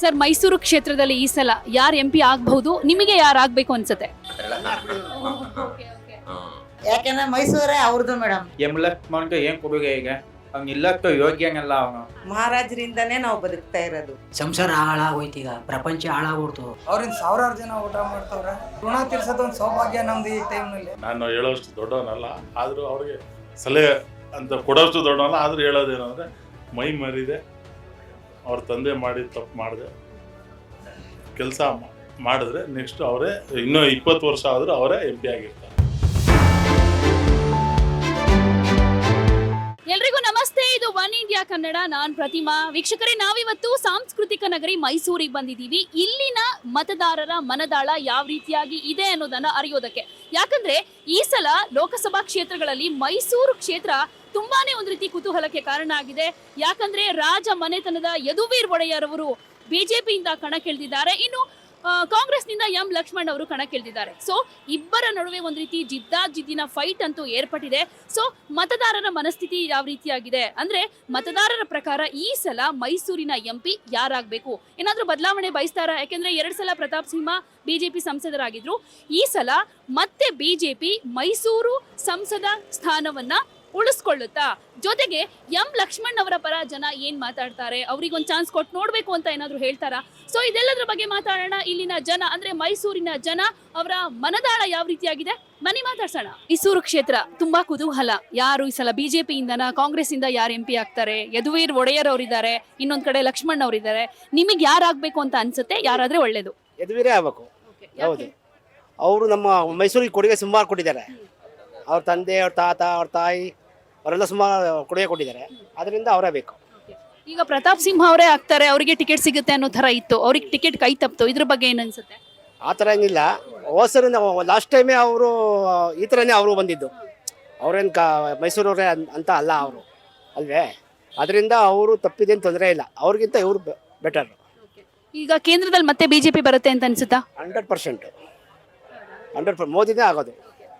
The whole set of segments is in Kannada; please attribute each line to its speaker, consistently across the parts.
Speaker 1: ಸರ್ ಮೈಸೂರು ಕ್ಷೇತ್ರದಲ್ಲಿ ಈ ಸಲ ಯಾರು ಎಂ ಪಿ ಆಗಬಹುದು? ನಿಮಗೆ ಯಾರು ಆಗ್ಬೇಕು ಅನ್ಸುತ್ತೆ?
Speaker 2: ಯಾಕೆಂದ್ರೆ ಮೈಸೂರೇ ಅವ್ರದ್ದು ಮೇಡಮ್.
Speaker 3: ಎಂ ಮಾಡ್ಕ ಏನ್ ಕೊಡುಗೆ ಈಗ? ಅವ್ನ ಇಲ್ಲಕ್ಕ ಯೋಗ್ಯನಲ್ಲ ಅವನು.
Speaker 2: ಮಹಾರಾಜರಿಂದನೇ ನಾವು ಬದುಕ್ತಾ ಇರೋದು.
Speaker 4: ಸಂಸಾರ ಹಾಳಾಗೋಯ್ತು ಈಗ. ಪ್ರಪಂಚ ಹಾಳಾಗ್ಬಿಡ್ತು
Speaker 5: ಅವ್ರಿಂದ ಸಾವಿರಾರು ಜನ ಊಟ ಮಾಡ್ತಾವ್ರೆ. ಋಣ ತೀರ್ಸೋದು ಒಂದು ಸೌಭಾಗ್ಯ ನಮ್ದು ಈ ಟೈಮ್ನಲ್ಲಿ
Speaker 6: ನಾನು ಹೇಳೋಷ್ಟು ದೊಡ್ಡವನಲ್ಲ ಆದರೂ ಅವ್ರಿಗೆ ಸಲಹೆ ಅಂತ ಕೊಡೋಷ್ಟು ದೊಡ್ಡವನಲ್ಲ ಆದರೂ ಹೇಳೋದೇನೋ ಅಂದರೆ ಮೈ ಮರಿದೆ ಅವ್ರ ತಂದೆ ಮಾಡಿದ ತಪ್ಪು ಮಾಡಿದೆ. ಕೆಲಸ ಮಾಡಿದ್ರೆ ನೆಕ್ಸ್ಟ್ ಅವರೇ ಇನ್ನೂ ಇಪ್ಪತ್ತು ವರ್ಷ ಆದರೂ ಅವರೇ ಎಂ ಪಿ ಆಗಿರ್ತಾರೆ.
Speaker 1: ನಮಸ್ತೆ, ಇದು ಒನ್ ಇಂಡಿಯಾ ಕನ್ನಡ. ನಾನ್ ಪ್ರತಿಮಾ. ವೀಕ್ಷಕರೇ, ನಾವಿವತ್ತು ಸಾಂಸ್ಕೃತಿಕ ನಗರಿ ಮೈಸೂರಿಗೆ ಬಂದಿದ್ದೀವಿ. ಇಲ್ಲಿನ ಮತದಾರರ ಮನದಾಳ ಯಾವ ರೀತಿಯಾಗಿ ಇದೆ ಅನ್ನೋದನ್ನ ಅರಿಯೋದಕ್ಕೆ. ಯಾಕಂದ್ರೆ, ಈ ಸಲ ಲೋಕಸಭಾ ಕ್ಷೇತ್ರಗಳಲ್ಲಿ ಮೈಸೂರು ಕ್ಷೇತ್ರ ತುಂಬಾನೇ ಒಂದು ರೀತಿ ಕುತೂಹಲಕ್ಕೆ ಕಾರಣ ಆಗಿದೆ. ಯಾಕಂದ್ರೆ, ರಾಜ ಮನೆತನದ ಯದುವೀರ್ ಒಡೆಯರ್ ಅವರು ಬಿಜೆಪಿಯಿಂದ ಕಣಕ್ಕಿಳಿದಿದ್ದಾರೆ. ಇನ್ನು ಕಾಂಗ್ರೆಸ್ನಿಂದ ಎಂ ಲಕ್ಷ್ಮಣ್ ಅವರು ಕಣಕ್ಕಿಳಿದಿದ್ದಾರೆ. ಸೊ ಇಬ್ಬರ ನಡುವೆ ಒಂದು ರೀತಿ ಜಿದ್ದಾಜಿದ್ದಿನ ಫೈಟ್ ಅಂತೂ ಏರ್ಪಟ್ಟಿದೆ. ಸೊ ಮತದಾರರ ಮನಸ್ಥಿತಿ ಯಾವ ರೀತಿಯಾಗಿದೆ? ಅಂದ್ರೆ ಮತದಾರರ ಪ್ರಕಾರ ಈ ಸಲ ಮೈಸೂರಿನ ಎಂಪಿ ಯಾರಾಗಬೇಕು? ಏನಾದರೂ ಬದಲಾವಣೆ ಬಯಸ್ತಾರ? ಯಾಕೆಂದ್ರೆ ಎರಡು ಸಲ ಪ್ರತಾಪ್ ಸಿಂಹ ಬಿಜೆಪಿ ಸಂಸದರಾಗಿದ್ರು. ಈ ಸಲ ಮತ್ತೆ ಬಿಜೆಪಿ ಮೈಸೂರು ಸಂಸದ ಸ್ಥಾನವನ್ನ ಉಳಿಸ್ಕೊಳ್ಳುತ್ತಾ? ಜೊತೆಗೆ ಎಂ ಲಕ್ಷ್ಮಣ್ ಅವರ ಪರ ಜನ ಏನ್ ಮಾತಾಡ್ತಾರೆ? ಅವ್ರಿಗೊಂದು ಚಾನ್ಸ್ ಕೊಟ್ಟು ನೋಡ್ಬೇಕು ಅಂತ ಏನಾದ್ರು ಹೇಳ್ತಾರಾ? ಸೊ ಇದೆಲ್ಲದ್ರ ಬಗ್ಗೆ ಮಾತಾಡೋಣ. ಇಲ್ಲಿನ ಜನ ಅಂದ್ರೆ ಮೈಸೂರಿನ ಜನ ಅವರ ಮನದಾಳ ಯಾವ ರೀತಿಯಾಗಿದೆ? ಬನ್ನಿ ಮಾತಾಡ್ಸೋಣ. ಮೈಸೂರು ಕ್ಷೇತ್ರ ತುಂಬಾ ಕುತೂಹಲ. ಯಾರು ಈ ಸಲ ಬಿಜೆಪಿಯಿಂದನ ಕಾಂಗ್ರೆಸ್ ಇಂದ ಯಾರು ಎಂ ಪಿ ಆಗ್ತಾರೆ? ಯದುವೀರ್ ಒಡೆಯರ್ ಅವರಿದ್ದಾರೆ ಇನ್ನೊಂದ್ ಕಡೆ ಲಕ್ಷ್ಮಣ್ ಅವರಿದ್ದಾರೆ. ನಿಮಗೆ ಯಾರಾಗ್ಬೇಕು ಅಂತ ಅನ್ಸುತ್ತೆ? ಯಾರಾದ್ರೆ ಒಳ್ಳೇದು.
Speaker 7: ಯದುವೀರೇ ಆಗ್ಬೇಕು. ಹೌದು. ಅವರು ನಮ್ಮ ಮೈಸೂರಿಗೆ ಕೊಡುಗೆ ಸುಮಾರು ಕೊಟ್ಟಿದ್ದಾರೆ. ಅವ್ರ ತಂದೆ ಅವ್ರ ತಾತ ಅವ್ರ ತಾಯಿ ಅವರೆಲ್ಲ ಸುಮಾರು ಕೊಡುಗೆ ಕೊಟ್ಟಿದ್ದಾರೆ. ಅದರಿಂದ ಅವರೇ ಬೇಕು.
Speaker 1: ಈಗ ಪ್ರತಾಪ್ ಸಿಂಹ ಅವರೇ ಆಗ್ತಾರೆ ಅವರಿಗೆ ಟಿಕೆಟ್ ಸಿಗುತ್ತೆ ಅನ್ನೋ ತರ ಇತ್ತು. ಅವ್ರಿಗೆ ಟಿಕೆಟ್ ಕೈ ತಪ್ಪು ಇದ್ರ ಬಗ್ಗೆ ಏನನ್ಸುತ್ತೆ ಅನ್ಸುತ್ತೆ?
Speaker 7: ಆ ಥರ ಏನಿಲ್ಲ. ಹೋಸರಿಂದ ಲಾಸ್ಟ್ ಟೈಮೇ ಅವರು ಈ ಥರನೇ ಅವರು ಬಂದಿದ್ದು. ಅವ್ರೇನು ಕಾ ಮೈಸೂರವರೇ ಅಂತ ಅಲ್ಲ ಅವರು. ಅಲ್ವೇ? ಅದರಿಂದ ಅವರು ತಪ್ಪಿದೇನು ತೊಂದರೆ ಇಲ್ಲ. ಅವ್ರಿಗಿಂತ ಇವರು ಬೆಟರ್
Speaker 1: ಈಗ ಕೇಂದ್ರದಲ್ಲಿ ಮತ್ತೆ ಬಿಜೆಪಿ ಬರುತ್ತೆ ಅಂತ ಅನ್ಸುತ್ತಾ?
Speaker 7: Hundred percent. ಹಂಡ್ರೆಡ್ ಪರ್ ಮೋದಿನೇ ಆಗೋದು.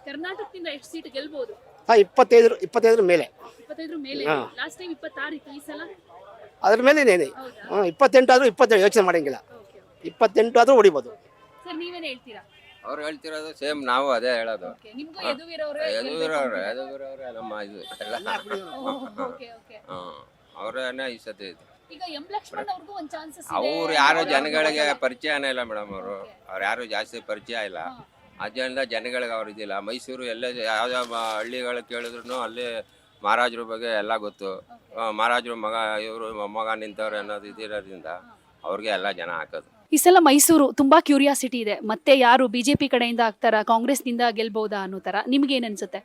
Speaker 1: ಕರ್ನಾಟಕದಿಂದ ಎಷ್ಟು ಸೀಟ್ ಗೆಲ್ಬಹುದು
Speaker 7: ಹಾಂ ಇಪ್ಪತ್ತೈದು ಇಪ್ಪತ್ತೈದರ ಮೇಲೆ.
Speaker 1: ಇಪ್ಪತ್ತೈದ್ರ ಮೇಲೆ
Speaker 7: ಹಾ.
Speaker 1: ಲಾಸ್ಟ್ ಟೈಮ್ ಇಪ್ಪತ್ತಾರು ಇತ್ತು ಈ ಸಲ?
Speaker 7: ಅದ್ರ ಮೇಲೆ ಏನೇ ಹಾಂ ಇಪ್ಪತ್ತೆಂಟು ಆದರೂ ಇಪ್ಪತ್ತೇಳು ಯೋಚನೆ ಮಾಡೋಂಗಿಲ್ಲ. ಇಪ್ಪತ್ತೆಂಟು ಆದರೂ ಹೊಡಿಬೋದು.
Speaker 1: ಸರ್ ನೀವೇನ್ ಹೇಳ್ತೀರಾ?
Speaker 8: ಅವ್ರು ಹೇಳ್ತಿರೋದು ಸೇಮ್ ನಾವು ಅದೇ ಹೇಳೋದು.
Speaker 1: Okay, ನಿಮ್ಗೂ ಯದುವೀರ್ ಅವರೇ
Speaker 8: ಯದುವೀರವ್ರೆ ಯದುವೀರವ್ರೆ ನಮ್ಮ ಇದು ಎಲ್ಲ.
Speaker 1: ಓಕೆ ಓಕೆ
Speaker 8: ಹ್ಮ್ ಅವ್ರೇನೆ ಈ ಸತಿ ಇದು.
Speaker 1: ಈಗ ಎಂ ಲಕ್ಷ್ಮಣ್ ಅವ್ರಿಗೂ ಒಂದ್ ಚಾನ್ಸಸ್
Speaker 8: ಅವ್ರು ಯಾರು ಜನಗಳಿಗೆ ಪರಿಚಯನೇ ಇಲ್ಲ ಮೇಡಮ್ ಅವರು. ಅವ್ರು ಯಾರು ಜಾಸ್ತಿ ಪರಿಚಯ ಇಲ್ಲ. ಅದರಿಂದ ಜನಗಳಿಗೆ ಅವ್ರು ಇದಿಲ್ಲ. ಮೈಸೂರು ಎಲ್ಲ ಯಾವ್ಯಾವ ಮ- ಹಳ್ಳಿಗಳು ಕೇಳಿದ್ರು ಅಲ್ಲಿ ಮಹಾರಾಜರ ಬಗ್ಗೆ ಎಲ್ಲ ಗೊತ್ತು. ಮಹಾರಾಜರು ಮಗ ಇವರು ಮೊಮ್ಮಗ ನಿಂತವ್ರು ಅನ್ನೋದು ಇದಿರೋದ್ರಿಂದ ಅವ್ರಿಗೆ ಎಲ್ಲ ಜನ ಹಾಕೋದು.
Speaker 1: ಈ ಸಲ ಮೈಸೂರು ತುಂಬಾ ಕ್ಯೂರಿಯಾಸಿಟಿ ಇದೆ. ಮತ್ತೆ ಯಾರು ಬಿಜೆಪಿ ಕಡೆಯಿಂದ ಆಗ್ತಾರ ಕಾಂಗ್ರೆಸ್ನಿಂದ ಗೆಲ್ಬಹುದಾ ಅನ್ನೋ ತರ ನಿಮ್ಗೆ ಏನ್ ಅನ್ಸುತ್ತೆ?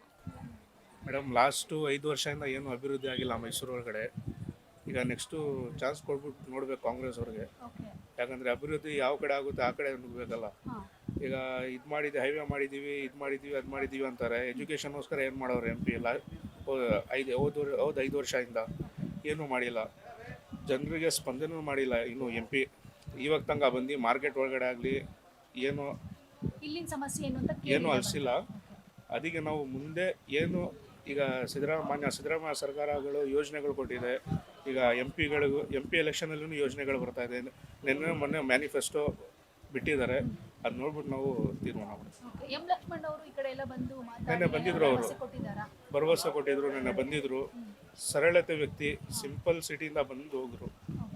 Speaker 6: ಮೇಡಮ್ ಲಾಸ್ಟು ಐದು ವರ್ಷದಿಂದ ಏನು ಅಭಿವೃದ್ಧಿ ಆಗಿಲ್ಲ ಮೈಸೂರು ಒಳಗಡೆ. ಈಗ ನೆಕ್ಸ್ಟು ಚಾನ್ಸ್ ಕೊಡ್ಬಿಟ್ಟು ನೋಡ್ಬೇಕು ಕಾಂಗ್ರೆಸ್ ಅವ್ರಿಗೆ. ಯಾಕಂದ್ರೆ ಅಭಿವೃದ್ಧಿ ಯಾವ ಕಡೆ ಆಗುತ್ತೆ ಆ ಕಡೆ ನುಗ್ಬೇಕಲ್ಲ ಈಗ ಇದು ಮಾಡಿದ್ವಿ ಹೈವೇ ಮಾಡಿದ್ದೀವಿ ಇದು ಮಾಡಿದ್ದೀವಿ ಅದು ಮಾಡಿದ್ದೀವಿ ಅಂತಾರೆ. ಎಜುಕೇಷನ್ಗೋಸ್ಕರ ಏನು ಮಾಡೋರು ಎಂ ಪಿ ಎಲ್ಲ? ಐದು ಹೋದ ಹೌದು ಐದು ವರ್ಷದಿಂದ ಏನೂ ಮಾಡಿಲ್ಲ. ಜನರಿಗೆ ಸ್ಪಂದನೂ ಮಾಡಿಲ್ಲ ಇನ್ನು ಎಂ ಪಿ ಇವಾಗ ತಂಗ ಬಂದು ಮಾರ್ಕೆಟ್ ಒಳಗಡೆ ಆಗಲಿ ಏನು
Speaker 1: ಇಲ್ಲಿನ ಸಮಸ್ಯೆ ಏನು ಅಂತ
Speaker 6: ಏನು ಅನಿಸಿಲ್ಲ ಅದಕ್ಕೆ ನಾವು ಮುಂದೆ ಏನು ಈಗ ಸಿದ್ದರಾಮಯ್ಯ ಸಿದ್ದರಾಮಯ್ಯ ಸರ್ಕಾರಗಳು ಯೋಜನೆಗಳು ಕೊಟ್ಟಿದೆ. ಈಗ ಎಂ ಪಿಗಳಿಗೂ ಎಂ ಪಿ ಎಲೆಕ್ಷನಲ್ಲೂ ಯೋಜನೆಗಳು ಬರ್ತಾ ಇದೆ. ನಿನ್ನೆ ಮೊನ್ನೆ ಮ್ಯಾನಿಫೆಸ್ಟೋ ಬಿಟ್ಟಿದ್ದಾರೆ. ಅದು ನೋಡ್ಬಿಟ್ಟು ನಾವು ತೀರ್ಮಾನ ಮಾಡ್ತೀವಿ.
Speaker 1: ಎಂ ಲಕ್ಷ್ಮಣ್ ಅವರು ಈ ಕಡೆ ಎಲ್ಲ ಬಂದು
Speaker 6: ನೆನ್ನೆ ಬಂದಿದ್ರು ಅವರು
Speaker 1: ಭರವಸೆ ಕೊಟ್ಟಿದ್ದಾರಾ?
Speaker 6: ಭರವಸೆ ಕೊಟ್ಟಿದ್ರು ನೆನ್ನೆ ಬಂದಿದ್ರು. ಸರಳತೆ ವ್ಯಕ್ತಿ ಸಿಂಪಲ್ ಸಿಟಿಯಿಂದ ಬಂದು ಹೋಗ್ರು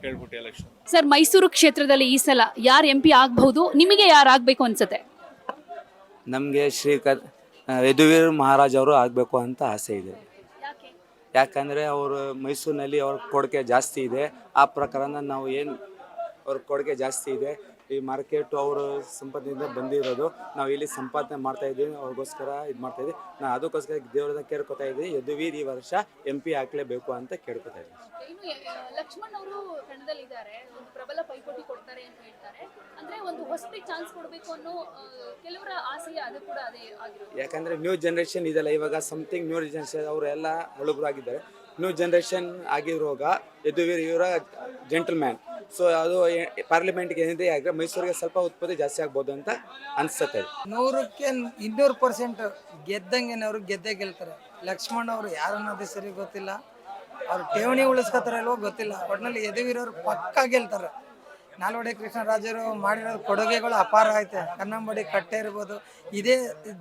Speaker 6: ಹೇಳ್ಬಿಟ್ಟು ಎಲೆಕ್ಷನ್
Speaker 1: ಸರ್ ಮೈಸೂರು ಕ್ಷೇತ್ರದಲ್ಲಿ ಈ ಸಲ ಯಾರು ಎಂ ಪಿ ಆಗಬಹುದು? ನಿಮಗೆ ಯಾರು ಆಗ್ಬೇಕು ಅನ್ಸುತ್ತೆ?
Speaker 9: ನಮಗೆ ಶ್ರೀಕರ್ ಯದುವೀರ್ ಮಹಾರಾಜ್ ಅವರು ಆಗಬೇಕು ಅಂತ ಆಸೆ ಇದೆ. ಯಾಕಂದರೆ ಅವರು ಮೈಸೂರಿನಲ್ಲಿ ಅವ್ರ ಕೊಡುಗೆ ಜಾಸ್ತಿ ಇದೆ. ಆ ಪ್ರಕಾರನ ನಾವು ಏನು ಅವ್ರ ಕೊಡುಗೆ ಜಾಸ್ತಿ ಇದೆ. ಈ ಮಾರ್ಕೆಟು ಅವರು ಸಂಪತ್ತಿನಿಂದ ಬಂದಿರೋದು. ನಾವು ಇಲ್ಲಿ ಸಂಪಾದನೆ ಮಾಡ್ತಾ ಇದ್ದೀವಿ ಅವ್ರಿಗೋಸ್ಕರ ಇದು ಮಾಡ್ತಾ ಇದ್ದೀವಿ ನಾನು ಅದಕ್ಕೋಸ್ಕರ ದೇವರನ್ನ ಕೇಳ್ಕೊತಾ ಇದ್ದೀನಿ ಯದುವೀರ್ ಈ ವರ್ಷ ಎಂ ಪಿ ಹಾಕ್ಲೇಬೇಕು ಅಂತ ಕೇಳ್ಕೊತಾ ಇದ್ದೀನಿ
Speaker 1: ಇನ್ನು ಲಕ್ಷ್ಮಣ್ ಅವರು ಕಣದಲ್ಲಿದ್ದಾರೆ ಒಂದು ಪ್ರಬಲ ಪೈಪೋಟಿ ಕೊಡ್ತಾರೆ ಅಂತ ಹೇಳ್ತಾರೆ. ಅಂದ್ರೆ ಒಂದು ಹೊಸಟಿಗೆ ಚಾನ್ಸ್ ಕೊಡಬೇಕು ಅನ್ನೋ ಕೆಲವರ ಆಸೆಯ ಅದು ಕೂಡ ಅದೇ ಆಗಿರೋದು.
Speaker 9: ಯಾಕಂದರೆ ನ್ಯೂ ಜನರೇಷನ್ ಇದೆಲ್ಲ ಇವಾಗ ಸಮಥಿಂಗ್ ನ್ಯೂ ಜನರೇಷನ್ ಅವರೆಲ್ಲ ಹಳುಬರಾಗಿದ್ದಾರೆ. ನ್ಯೂ ಜನ್ರೇಷನ್ ಆಗಿರುವಾಗ, ಯದುವೀರ್, ಇವರ ಜೆಂಟಲ್ಮ್ಯಾನ್ ಸೊ ಅದು ಪಾರ್ಲಿಮೆಂಟ್ಗೆ ಏನಿದೆ ಆದರೆ ಮೈಸೂರಿಗೆ ಸ್ವಲ್ಪ ಉತ್ಪತ್ತಿ ಜಾಸ್ತಿ ಆಗ್ಬೋದು ಅಂತ ಅನಿಸುತ್ತೆ.
Speaker 5: ನೂರಕ್ಕೆ ಇನ್ನೂರು ಪರ್ಸೆಂಟ್ ಗೆದ್ದಂಗೆನವ್ರು ಗೆದ್ದೇ ಗೆಲ್ತಾರೆ. ಲಕ್ಷ್ಮಣ್ ಅವರು ಯಾರು ಅನ್ನೋದು ಸರಿ ಗೊತ್ತಿಲ್ಲ. ಅವ್ರು ಠೇವಣಿ ಉಳಿಸ್ಕೊತಾರ ಇಲ್ವೋ ಗೊತ್ತಿಲ್ಲ. ಒಟ್ನಲ್ಲಿ ಯದುವೀರವ್ರು ಪಕ್ಕ ಗೆಲ್ತಾರೆ.
Speaker 10: ನಾಲ್ವಡಿ ಕೃಷ್ಣರಾಜರು ಮಾಡಿರೋ ಕೊಡುಗೆಗಳು ಅಪಾರ ಐತೆ. ಕನ್ನಂಬಡಿ ಕಟ್ಟೆ ಇರ್ಬೋದು, ಇದೇ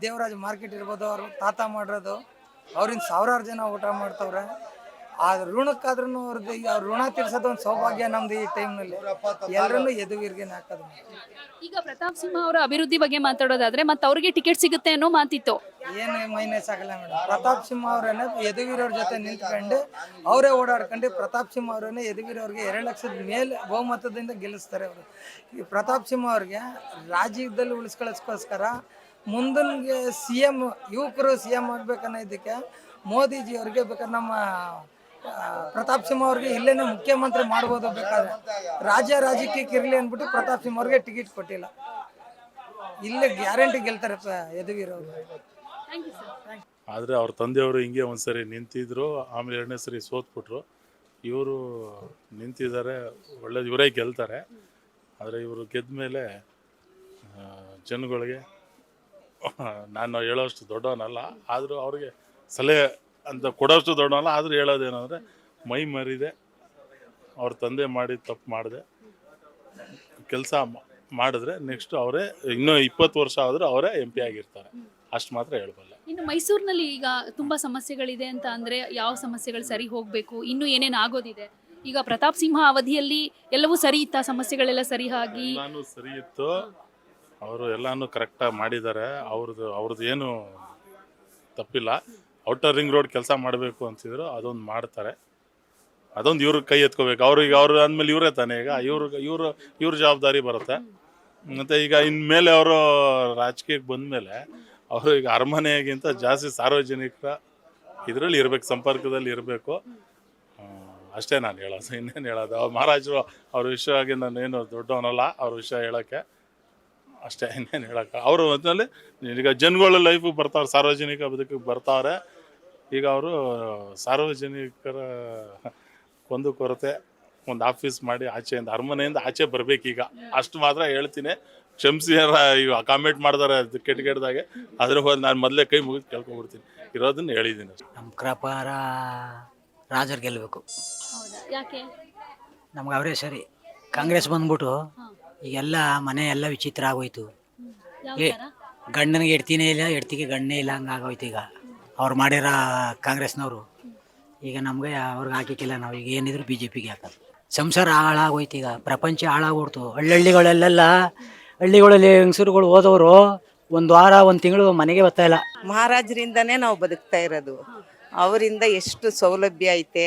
Speaker 10: ದೇವರಾಜ ಮಾರ್ಕೆಟ್ ಇರ್ಬೋದು, ಅವರು ತಾತ ಮಾಡಿರೋದು. ಅವ್ರಿಂದ ಸಾವಿರಾರು ಜನ ಊಟ ಮಾಡ್ತವ್ರೆ. ಆ ಋಣಕ್ಕಾದ್ರೂ ಅವ್ರದ್ದು ಈಗ ಅವ್ರ ಋಣ ತೀರ್ಸೋದು ಒಂದು ಸೌಭಾಗ್ಯ ನಮ್ದು ಈ ಟೈಮ್ನಲ್ಲಿ ಎಲ್ಲರನ್ನೂ ಎದುವೀರ್ಗೆ ಹಾಕೋದು.
Speaker 1: ಈಗ ಪ್ರತಾಪ್ ಸಿಂಹ ಅವರ ಅಭಿವೃದ್ಧಿ ಬಗ್ಗೆ ಮಾತಾಡೋದಾದ್ರೆ ಮತ್ತೆ ಅವ್ರಿಗೆ ಟಿಕೆಟ್ ಸಿಗುತ್ತೆ ಅನ್ನೋ ಮಾತಿತ್ತು.
Speaker 10: ಏನು ಮೈನಸ್ ಆಗಲ್ಲ ಮೇಡಮ್. ಪ್ರತಾಪ್ ಸಿಂಹ ಅವರನ್ನ ಯದುವೀರವ್ರ ಜೊತೆ ನಿಂತ್ಕೊಂಡು ಅವರೇ ಓಡಾಡ್ಕೊಂಡು ಪ್ರತಾಪ್ ಸಿಂಹ ಅವರನ್ನೇ ಯದುವೀರವ್ರಿಗೆ ಎರಡು ಲಕ್ಷದ ಮೇಲೆ ಬಹುಮತದಿಂದ ಗೆಲ್ಲಿಸ್ತಾರೆ ಅವರು. ಈ ಪ್ರತಾಪ್ ಸಿಂಹ ಅವ್ರಿಗೆ ರಾಜ್ಯದಲ್ಲಿ ಉಳಿಸ್ಕೊಳ್ಳೋಸ್ಕೋಸ್ಕರ ಮುಂದಿನ ಸಿ ಎಂ ಯುವಕರು ಸಿ ಎಂ ಆಗ್ಬೇಕನ್ನೋದಕ್ಕೆ ಮೋದಿಜಿ ಅವ್ರಿಗೆ ಬೇಕಾದ್ರೆ ನಮ್ಮ ಪ್ರತಾಪ್ ಸಿಂಹ ಅವ್ರಿಗೆ ಇಲ್ಲೇನೇ ಮುಖ್ಯಮಂತ್ರಿ ಮಾಡ್ಬೋದು ಬೇಕಾದ್ರೆ. ರಾಜ್ಯ ರಾಜಕೀಯಕ್ಕೆ ಇರಲಿ ಅಂದ್ಬಿಟ್ಟು ಪ್ರತಾಪ್ ಸಿಂಹ ಅವ್ರಿಗೆ ಟಿಕೆಟ್ ಕೊಟ್ಟಿಲ್ಲ. ಇಲ್ಲೇ ಗ್ಯಾರಂಟಿ ಗೆಲ್ತಾರೆ ಯದುವೀರವ್ರು
Speaker 1: ಥ್ಯಾಂಕ್ ಯು ಸರ್
Speaker 11: ಆದರೆ ಅವ್ರ ತಂದೆಯವರು ಹಿಂಗೆ ಒಂದ್ಸರಿ ನಿಂತಿದ್ರು ಆಮೇಲೆ ಎರಡನೇ ಸರಿ ಸೋತ್ಬಿಟ್ರು. ಇವರು ನಿಂತಿದ್ದಾರೆ ಒಳ್ಳೇದು ಇವರೇ ಗೆಲ್ತಾರೆ. ಆದರೆ ಇವರು ಗೆದ್ದ ಮೇಲೆ ಜನಗಳಿಗೆ ನಾನು ಹೇಳೋಷ್ಟು ದೊಡ್ಡವನಲ್ಲ ಆದರೂ ಅವ್ರಿಗೆ ಸಲಹೆ ಅಂತ ಕೊಡೋಷ್ಟು ದೊಡ್ಡವಲ್ಲ ಆದರೂ ಹೇಳೋದೇನಂದರೆ ಮೈ ಮರಿದೆ ಅವ್ರ ತಂದೆ ಮಾಡಿ ತಪ್ಪು ಮಾಡಿದೆ. ಕೆಲಸ ಮಾಡಿದ್ರೆ ನೆಕ್ಸ್ಟ್ ಅವರೇ ಇನ್ನೂ ಇಪ್ಪತ್ತು ವರ್ಷ ಆದರೂ ಅವರೇ ಎಂ ಪಿ ಆಗಿರ್ತಾರೆ. ಅಷ್ಟು ಮಾತ್ರ ಹೇಳ್ಬಲ್ಲೆ.
Speaker 1: ಇನ್ನು ಮೈಸೂರಿನಲ್ಲಿ ಈಗ ತುಂಬ ಸಮಸ್ಯೆಗಳಿದೆ ಅಂತ ಅಂದರೆ ಯಾವ ಸಮಸ್ಯೆಗಳು ಸರಿ ಹೋಗಬೇಕು ಇನ್ನೂ ಏನೇನು ಆಗೋದಿದೆ? ಈಗ ಪ್ರತಾಪ್ ಸಿಂಹ ಅವಧಿಯಲ್ಲಿ ಎಲ್ಲವೂ ಸರಿ ಇತ್ತ? ಸಮಸ್ಯೆಗಳೆಲ್ಲ ಸರಿ ಆಗಿ?
Speaker 11: ಎಲ್ಲಾನು ಸರಿ ಇತ್ತು. ಅವರು ಎಲ್ಲಾನು ಕರೆಕ್ಟಾಗಿ ಮಾಡಿದ್ದಾರೆ. ಅವ್ರದ್ದು ಅವ್ರದ್ದು ಏನು ತಪ್ಪಿಲ್ಲ. ಔಟರ್ ರಿಂಗ್ ರೋಡ್ ಕೆಲಸ ಮಾಡಬೇಕು ಅಂತಿದ್ರು, ಅದೊಂದು ಮಾಡ್ತಾರೆ. ಅದೊಂದು ಇವ್ರಿಗೆ ಕೈ ಎತ್ಕೋಬೇಕು. ಅವ್ರಿಗೆ ಅವ್ರು ಅಂದಮೇಲೆ ಇವರೇ ತಾನೇ, ಈಗ ಇವ್ರ, ಇವರು, ಇವ್ರ ಜವಾಬ್ದಾರಿ ಬರುತ್ತೆ. ಮತ್ತು ಈಗ ಇನ್ಮೇಲೆ ಅವರು ರಾಜಕೀಯಕ್ಕೆ ಬಂದಮೇಲೆ ಅವರು ಈಗ ಅರಮನೆಗಿಂತ ಜಾಸ್ತಿ ಸಾರ್ವಜನಿಕರ ಇದರಲ್ಲಿ ಇರಬೇಕು, ಸಂಪರ್ಕದಲ್ಲಿ ಇರಬೇಕು. ಅಷ್ಟೇ ನಾನು ಹೇಳೋದು, ಇನ್ನೇನು ಹೇಳೋದು. ಅವ್ರು ಮಹಾರಾಜರು, ಅವ್ರ ವಿಷಯವಾಗಿ ನಾನೇನು ದೊಡ್ಡವನಲ್ಲ, ಅವ್ರ ವಿಷಯ ಹೇಳೋಕ್ಕೆ ಅಷ್ಟೇ, ಇನ್ನೇನು ಹೇಳೋಕ್ಕೆ ಅವರು ಅದರಲ್ಲಿ ಈಗ ಜನಗಳ ಲೈಫಿಗೆ ಬರ್ತಾವ್ರೆ, ಸಾರ್ವಜನಿಕ ಬದುಕಿಗೆ ಬರ್ತಾವ್ರೆ. ಈಗ ಅವರು ಸಾರ್ವಜನಿಕರ ಒಂದು ಕೊರತೆ ಒಂದು ಆಫೀಸ್ ಮಾಡಿ ಆಚೆಯಿಂದ ಅರಮನೆಯಿಂದ ಆಚೆ ಬರ್ಬೇಕೀಗ ಅಷ್ಟು ಮಾತ್ರ ಹೇಳ್ತೀನಿ. ಕ್ಷಮಿಸಿ ಈಗ ಕಾಮೆಂಟ್ ಮಾಡ್ತಾರೆ ಅದು ಕೆಟ್ಟ ಕೆಟ್ಟದಾಗೆ ಅದ್ರ ಹೋದ್ ನಾನು ಮೊದಲೇ ಕೈ ಮುಗಿದು ಕೇಳ್ಕೊಂಡ್ಬಿಡ್ತೀನಿ ಇರೋದನ್ನ ಹೇಳಿದ್ದೀನಿ ಅಷ್ಟೇ.
Speaker 4: ನಮ್ಮ ಕೃಪಾರ ರಾಜರು ಗೆಲ್ಲಬೇಕು
Speaker 1: ಹೌದಾ? ಯಾಕೆ?
Speaker 4: ನಮ್ಗೆ ಅವರೇ ಸರಿ. ಕಾಂಗ್ರೆಸ್ ಬಂದ್ಬಿಟ್ಟು ಈಗೆಲ್ಲ ಮನೆ ಎಲ್ಲ ವಿಚಿತ್ರ ಆಗೋಯ್ತು.
Speaker 1: ಯಾವ
Speaker 4: ಏ.
Speaker 1: ತರ?
Speaker 4: ಗಂಡನಿಗೆ ಎಡ್ತೀನೇ ಇಲ್ಲ ಎಡ್ತಿಗೆ ಗಂಡನೇ ಇಲ್ಲ ಹಂಗಾಗೋಯ್ತು ಈಗ. ಅವ್ರು ಮಾಡಿರೋ ಕಾಂಗ್ರೆಸ್ನವರು, ಈಗ ನಮಗೆ ಅವ್ರಿಗೆ ಹಾಕಿಕ್ಕಿಲ್ಲ ನಾವು. ಈಗ ಏನಿದ್ರು ಬಿ ಜೆ ಪಿಗೆ ಹಾಕೋದು ಸಂಸಾರ ಹಾಳಾಗೋಯ್ತು ಈಗ. ಪ್ರಪಂಚ ಹಾಳಾಗ್ಬಿಡ್ತು. ಹಳ್ಳಿಗಳಲ್ಲೆಲ್ಲ, ಹಳ್ಳಿಗಳಲ್ಲಿ ಹೆಂಗಸರುಗಳು ಹೋದವರು ಒಂದು ವಾರ, ಒಂದು ತಿಂಗಳು ಮನೆಗೆ ಬರ್ತಾ ಇಲ್ಲ.
Speaker 2: ಮಹಾರಾಜರಿಂದನೇ ನಾವು ಬದುಕ್ತಾ ಇರೋದು. ಅವರಿಂದ ಎಷ್ಟು ಸೌಲಭ್ಯ ಐತೆ.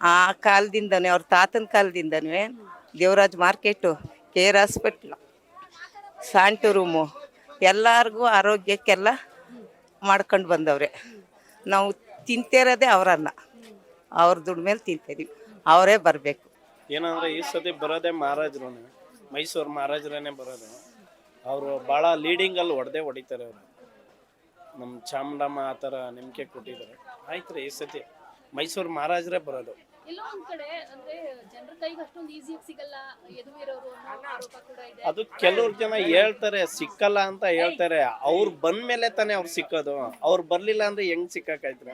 Speaker 2: ಆ ಕಾಲದಿಂದನೇ, ಅವ್ರ ತಾತನ ಕಾಲದಿಂದನೇ Devaraj market, K R hospital ಸಾಂಟು room, ಎಲ್ಲರಿಗೂ ಆರೋಗ್ಯಕ್ಕೆಲ್ಲ ಮಾಡ್ಕೊಂಡು ಬಂದವ್ರೆ. ನಾವು ತಿಂತಿರೋದೇ ಅವರನ್ನ ಅವ್ರ ದುಡ್ಡು ಮೇಲೆ ತಿಂತಿದೀವಿ ಅವರೇ ಬರಬೇಕು.
Speaker 12: ಏನಂದ್ರೆ ಈ ಸತಿ ಬರೋದೇ ಮಹಾರಾಜರು. ಮೈಸೂರು ಮಹಾರಾಜರೇ ಬರೋದು. ಅವರು ಭಾಳ ಲೀಡಿಂಗಲ್ಲಿ ಹೊಡೆದೇ ಹೊಡಿತಾರೆ ಅವರು. ನಮ್ಮ ಚಾಮರಾಮ ಆ ಥರ ನಂಬಿಕೆ ಕೊಟ್ಟಿದ್ದಾರೆ. ಆಯ್ತು ರೀ ಈ ಸತಿ ಮೈಸೂರು ಮಹಾರಾಜರೇ ಬರೋದು.
Speaker 1: ಎಲ್ಲೋ ಒಂದ್ ಕಡೆ ಅಂದ್ರೆ ಜನರ ಕೈಗೆ ಅಷ್ಟೊಂದು ಈಸಿಯಾಗಿ ಸಿಗಲ್ಲ ಯದುವೀರವರು ಅನ್ನೋ ಆರೋಪ ಕೂಡ ಇದೆ.
Speaker 12: ಅದು ಕೆಲವ್ರು ಜನ ಹೇಳ್ತಾರೆ ಸಿಕ್ಕಲ್ಲ ಅಂತ ಹೇಳ್ತಾರೆ. ಅವ್ರು ಬಂದ್ಮೇಲೆ ತಾನೇ ಅವ್ರು ಸಿಕ್ಕೋದು. ಅವ್ರು ಬರ್ಲಿಲ್ಲ ಅಂದ್ರೆ ಹೆಂಗ್ ಸಿಕ್ಕಾಕೈತ್ರ